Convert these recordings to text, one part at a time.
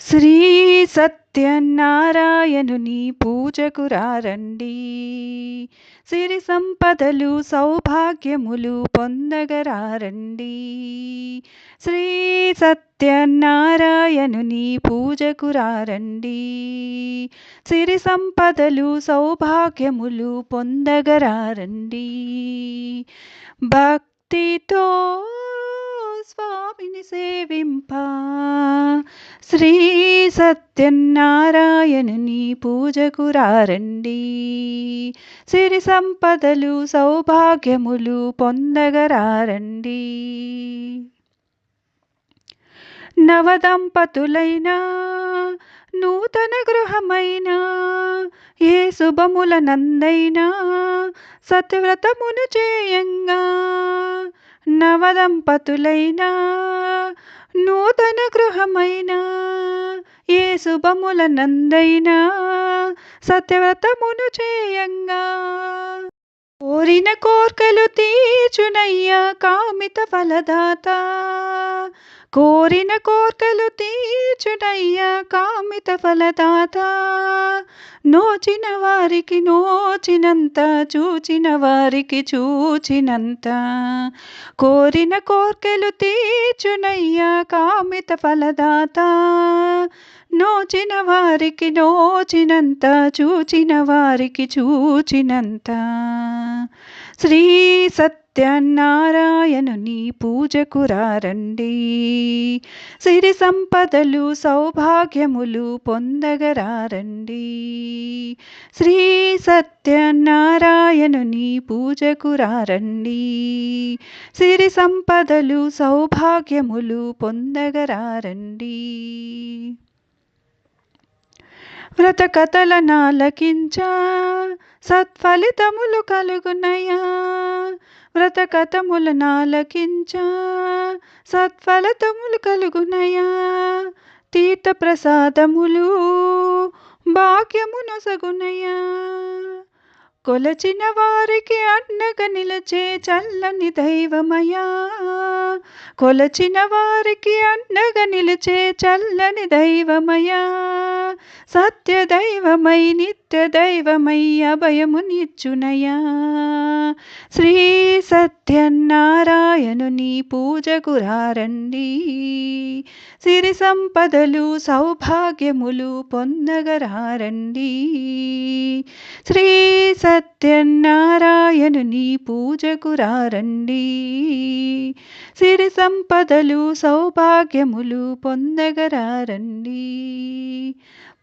శ్రీ సత్యనారాయణుని పూజకు రారండి. సిరి సంపదలు సౌభాగ్యములు పొందగరారండి. శ్రీ సత్యనారాయణుని పూజకు రారండి. సిరి సంపదలు సౌభాగ్యములు పొందగరారండి. భక్తితో స్వామిని సేవింప శ్రీ సత్యనారాయణుని పూజకు రారండి సిరి సంపదలు సౌభాగ్యములు పొందగరారండి నవదంపతులైనా నూతన గృహమైన ఏ శుభముల నందైనా సత్వ్రతమును చేయంగా నవదంపతులైనా నూతన గృహమైన ఏ శుభముల నందైనా సత్యవ్రతమును చేయంగా. కోరిన కోర్కలు తీర్చునయ్యా కామిత ఫలదాత. కోరిన కోర్కెలు తీర్చుటయ్యా కామిత ఫలదాత. నోచిన వారికి నోచినంత చూచిన వారికి చూచినంత. కోరిన కోర్కెలు తీర్చునయ్యా కామిత ఫలదాత. నోచిన వారికి నోచినంత చూచిన వారికి చూచినంత. శ్రీ సత్యనారాయణుని పూజకు రారండి. సిరి సంపదలు సౌభాగ్యములు పొందగరారండి శ్రీ సత్యనారాయణుని పూజకు రారండి. సిరి సంపదలు సౌభాగ్యములు పొందగరారండి వ్రత కథల నాలకించ సత్ఫలితములు కలుగునయా వ్రత కథములు నాలకించ సత్ఫలతములు కలుగునయా. తీర్థ ప్రసాదములు భాగ్యమునొసగునయా. కొలచిన వారికి అండగా నిలచే చల్లని దైవమయా కొలచిన వారికి అండగా నిలిచే చల్లని దైవమయా సత్య దైవమై నిత్య దైవమై అభయమునిచ్చునయా శ్రీ సత్యనారాయణుని పూజకు రారండి. సిరి సంపదలు సౌభాగ్యములు పొందగరారండి శ్రీ సత్యనారాయణుని పూజకు రారండి. సిరి సంపదలు సౌభాగ్యములు పొందగరారండి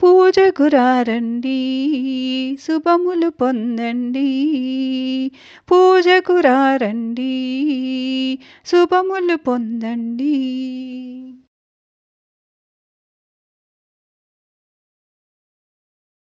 పూజకు రారండి శుభములు పొందండి. పూజకు రారండి శుభములు పొందండి.